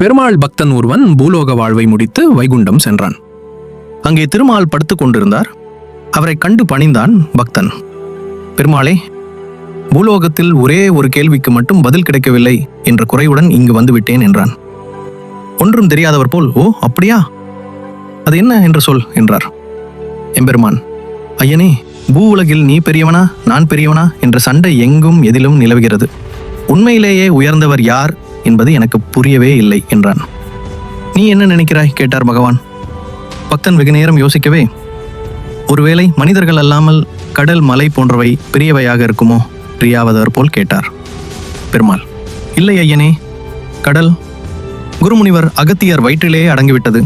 பெருமாள் பக்தன் ஒருவன் பூலோக வாழ்வை முடித்து வைகுண்டம் சென்றான். அங்கே திருமால் படுத்துக் கொண்டிருந்தார். அவரை கண்டு பணிந்தான் பக்தன். பெருமாளே பூலோகத்தில் ஒரே ஒரு கேள்விக்கு மட்டும் பதில் கிடைக்கவில்லை என்ற குறையுடன் இங்கு வந்துவிட்டேன் என்றான். ஒன்றும் தெரியாதவர் போல் ஓ அப்படியா? அது என்ன என்று சொல் என்றார். எம்பெருமான் ஐயனே பூ உலகில் நீ பெரியவனா நான் பெரியவனா? என்ற சண்டை எங்கும் எதிலும் நிலவுகிறது. உண்மையிலேயே உயர்ந்தவர் யார் என்பது எனக்கு புரியவே இல்லை என்றான். நீ என்ன நினைக்கிறாய்? கேட்டார் பகவான். பக்தன் வெகு நேரம் யோசிக்கவே ஒருவேளை மனிதர்கள் அல்லாமல் கடல் மலை போன்றவை பெரியவையாக இருக்குமோ? பிரியாவதர் போல் கேட்டார். பெருமாள் இல்லை ஐயனே கடல் குருமுனிவர் அகத்தியர் வயிற்றிலேயே அடங்கிவிட்டது.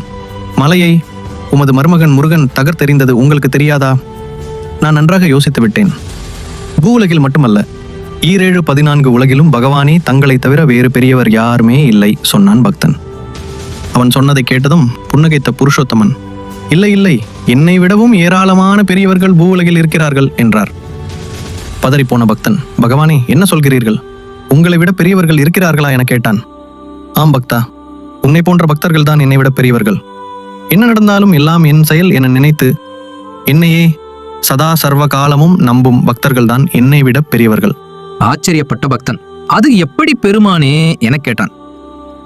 மலையை உமது மருமகன் முருகன் தகர்த்தெறிந்தது உங்களுக்கு தெரியாதா? நான் நன்றாக யோசித்து விட்டேன் பூ உலகில் மட்டுமல்ல ஈரேழு பதினான்கு உலகிலும் பகவானே தங்களை தவிர வேறு பெரியவர் யாருமே இல்லை சொன்னான் பக்தன். அவன் சொன்னதை கேட்டதும் புன்னகைத்த புருஷோத்தமன் இல்லை இல்லை என்னை விடவும் ஏராளமான பெரியவர்கள் பூ உலகில் இருக்கிறார்கள் என்றார். பதறிப்போன பக்தன் பகவானே என்ன சொல்கிறீர்கள்? உங்களை விட பெரியவர்கள் இருக்கிறார்களா? என கேட்டான். ஆம் பக்தா உன்னை போன்ற பக்தர்கள் தான் என்னை விட பெரியவர்கள். என்ன நடந்தாலும் எல்லாம் என் செயல் என நினைத்து என்னையே சதா சர்வ காலமும் நம்பும் பக்தர்கள் தான் என்னை விட பெரியவர்கள். ஆச்சரியப்பட்ட பக்தன். அது எப்படி பெருமானே? எனக் கேட்டான்.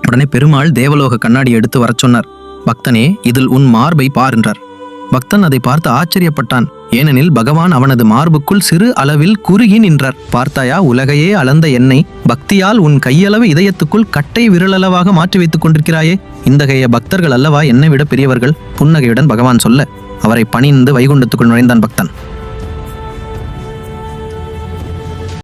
உடனே பெருமாள் தேவலோக கண்ணாடி எடுத்து வரச் சொன்னார். பக்தனே இதில் உன் மார்பை பார் என்றார். பக்தன் அதை பார்த்து ஆச்சரியப்பட்டான். ஏனெனில் பகவான் அவனது மார்புக்குள் சிறு அளவில் குறுகி நின்றார். பார்த்தாயா உலகையே அளந்த என்னை பக்தியால் உன் கையளவு இதயத்துக்குள் கட்டை விரலளவாக மாற்றி வைத்துக் கொண்டிருக்கிறாயே. இந்தகைய பக்தர்கள் அல்லவா என்னை விட பெரியவர்கள்? புன்னகையுடன் பகவான் சொல்ல அவரை பணிந்து வைகுண்டத்துக்குள் நுழைந்தான் பக்தன்.